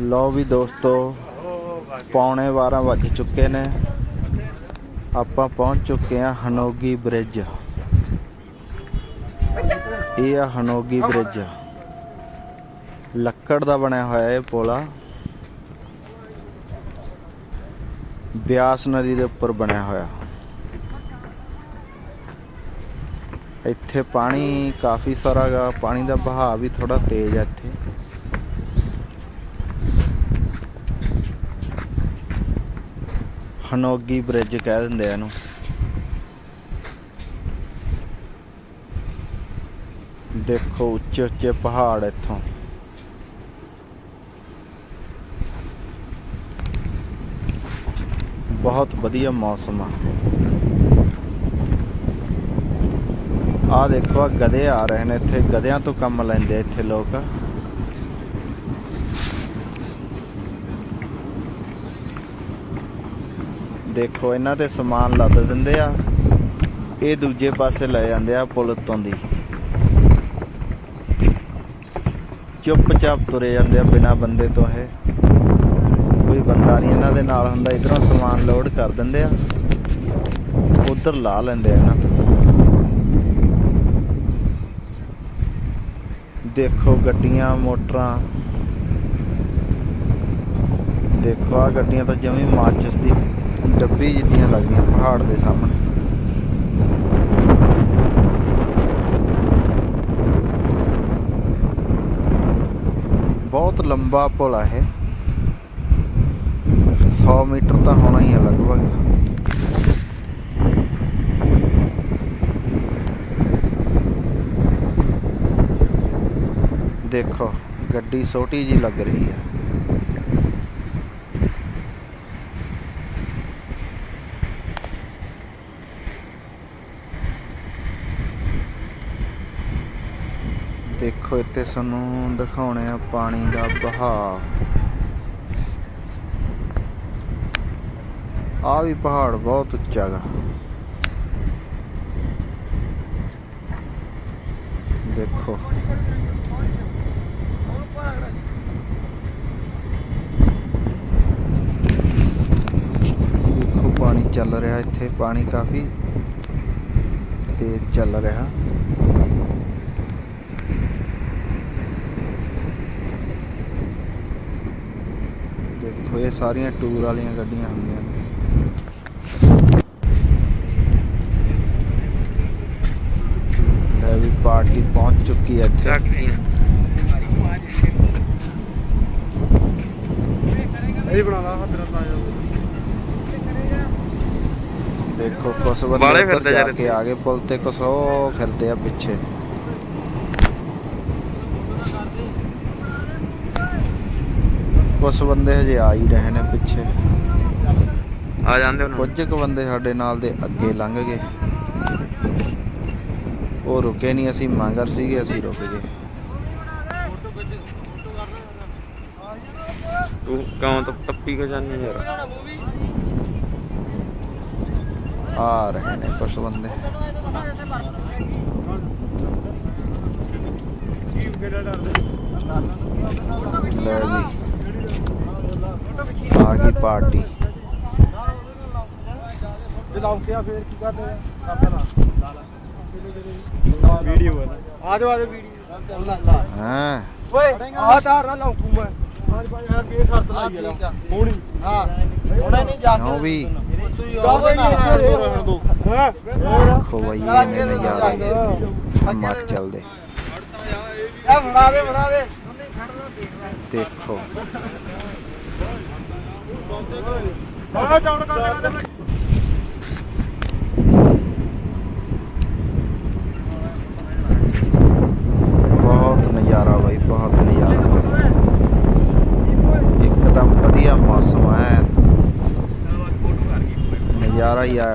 ਲਓ ਵੀ ਦੋਸਤੋ, ਪੌਣੇ 12 ਵੱਜ ਚੁੱਕੇ ਨੇ। ਆਪਾਂ ਪਹੁੰਚ ਚੁੱਕੇ ਹਾਂ ਹਨੋਗੀ ਬ੍ਰਿਜ। ਇਹ ਆ ਹਨੋਗੀ ਬ੍ਰਿਜ। ਲੱਕੜ ਦਾ ਬਣਿਆ ਹੋਇਆ ਇਹ ਪੁਲ। ਬਿਆਸ ਨਦੀ ਦੇ ਉੱਪਰ ਬਣਿਆ ਹੋਇਆ। ਇੱਥੇ ਪਾਣੀ ਕਾਫੀ ਸਾਰਾ ਗਾ, ਪਾਣੀ ਦਾ ਬਹਾਅ ਵੀ ਥੋੜਾ ਤੇਜ਼ ਹੈ ਇੱਥੇ। ਹਨੋਗੀ ਬ੍ਰਿਜ ਕਹਿ ਦਿੰਦੇ ਆ ਇਹਨੂੰ। ਦੇਖੋ ਉੱਚੇ ਉੱਚੇ ਪਹਾੜ ਇੱਥੋਂ। ਬਹੁਤ ਵਧੀਆ ਮੌਸਮ ਆ। ਆ ਦੇਖੋ ਆ ਗਧੇ ਆ ਰਹੇ ਨੇ ਇੱਥੇ, ਗਧਿਆਂ ਤੋਂ ਕੰਮ ਲੈਂਦੇ ਇੱਥੇ ਲੋਕ। ਦੇਖੋ, ਇਹਨਾਂ ਤੇ ਸਮਾਨ ਲੱਦ ਦਿੰਦੇ ਆ। ਇਹ ਦੂਜੇ ਪਾਸੇ ਲੈ ਜਾਂਦੇ ਆ ਪੁਲ ਤੋਂ ਦੀ। ਚੁੱਪਚਾਪ ਤੁਰੇ ਜਾਂਦੇ ਆ ਬਿਨਾ ਬੰਦੇ ਤੋਂ ਇਹ। ਕੋਈ ਬੰਦਾ ਨਹੀਂ ਇਹਨਾਂ ਦੇ ਨਾਲ ਹੁੰਦਾ, ਇਧਰੋਂ ਸਮਾਨ ਲੋਡ ਕਰ ਦਿੰਦੇ ਆ। ਉਧਰ ਲਾ ਲੈਂਦੇ ਆ ਇਹਨਾਂ ਤੋਂ। ਦੇਖੋ ਗੱਡੀਆਂ, ਮੋਟਰਾਂ। ਦੇਖੋ ਆ ਗੱਡੀਆਂ ਤਾਂ ਜਮੀ ਮਾਚਸ ਦੀ। ਡੱਬੀ ਜਿੱਡੀਆਂ ਲੱਗਦੀਆਂ ਪਹਾੜ ਦੇ ਸਾਹਮਣੇ। ਬਹੁਤ ਲੰਬਾ ਪੁਲ ਆ ਇਹ। 100 ਮੀਟਰ ਤਾਂ ਹੋਣਾ ਹੀ ਹੈ ਲਗਭਗ। ਦੇਖੋ, ਗੱਡੀ ਛੋਟੀ ਜੀ ਲੱਗ ਰਹੀ ਹੈ ਦੇਖੋ ਇੱਥੇ ਸਾਨੂੰ ਦਿਖਾਉਣੇ ਆ ਪਾਣੀ ਦਾ ਵਹਾਅ। ਆ ਵੀ ਪਹਾੜ ਬਹੁਤ ਉੱਚਾ ਗਾ। ਦੇਖੋ। ਦੇਖੋ ਪਾਣੀ ਚੱਲ ਰਿਹਾ ਇੱਥੇ, ਪਾਣੀ ਕਾਫੀ ਤੇਜ਼ ਚੱਲ ਰਿਹਾ। ਦੇਖੋ ਇਹ ਸਾਰੀਆਂ ਟੂਰ ਵਾਲੀਆਂ ਗੱਡੀਆਂ ਹੁੰਦੀਆਂ ਨੇ। ਲੈ ਵੀ ਪਾਰਟੀ ਪਹੁੰਚ ਚੁੱਕੀ ਹੈ ਇੱਥੇ। ਇਹ ਬਣਾਵਾ ਤੇਰਾ ਤਾਇਆ ਦੇਖੋ ਕੁਛ ਬੰਦੇ ਬਾਹਲੇ ਉੱਧਰ ਫਿਰਦੇ ਜਾ ਯਾਰ ਕੇ ਇੱਥੇ। ਆਗੇ ਪੁਲ ਤੇ ਕੁਛ ਉਹ ਫਿਰਦੇ ਆ ਪਿੱਛੇ। ਕੁਛ ਬੰਦੇ ਹਜੇ ਆ ਹੀ ਰਹੇ ਨੇ ਪਿੱਛੇ। ਆ ਜਾਂਦੇ ਉਹਨਾਂ ਕੁਝ ਕੁ ਬੰਦੇ ਸਾਡੇ ਨਾਲ ਦੇ ਅੱਗੇ ਲੰਘ ਗਏ। ਉਹ ਰੁਕੇ ਨਹੀਂ ਅਸੀਂ ਮਗਰ ਸੀਗੇ ਅਸੀਂ ਰੁਕ ਗਏ। ਤੂੰ ਕੌਣ ਤੋਂ ਟੱਪੀ ਕੇ ਜਾਨੀ ਯਾਰ? ਆ ਰਹੇ ਨੇ ਕੁਛ ਬੰਦੇ। ਲੈ ਵੀ ਆ ਗਈ ਪਾਰਟੀ ਜਦੋਂ ਕਿਹਾ ਫੇਰ ਕੀ ਕਰਦੇ ਬੜਾ ਚੌੜ ਕਰ ਦੇਣਾ ਤੇ ਮੈਂ ਬਹੁਤ ਨਜ਼ਾਰਾ ਬਾਈ, ਬਹੁਤ ਨਜ਼ਾਰਾ। ਇੱਕਦਮ ਵਧੀਆ ਮੌਸਮ ਹੈ। ਨਜ਼ਾਰਾ ਹੀ ਆ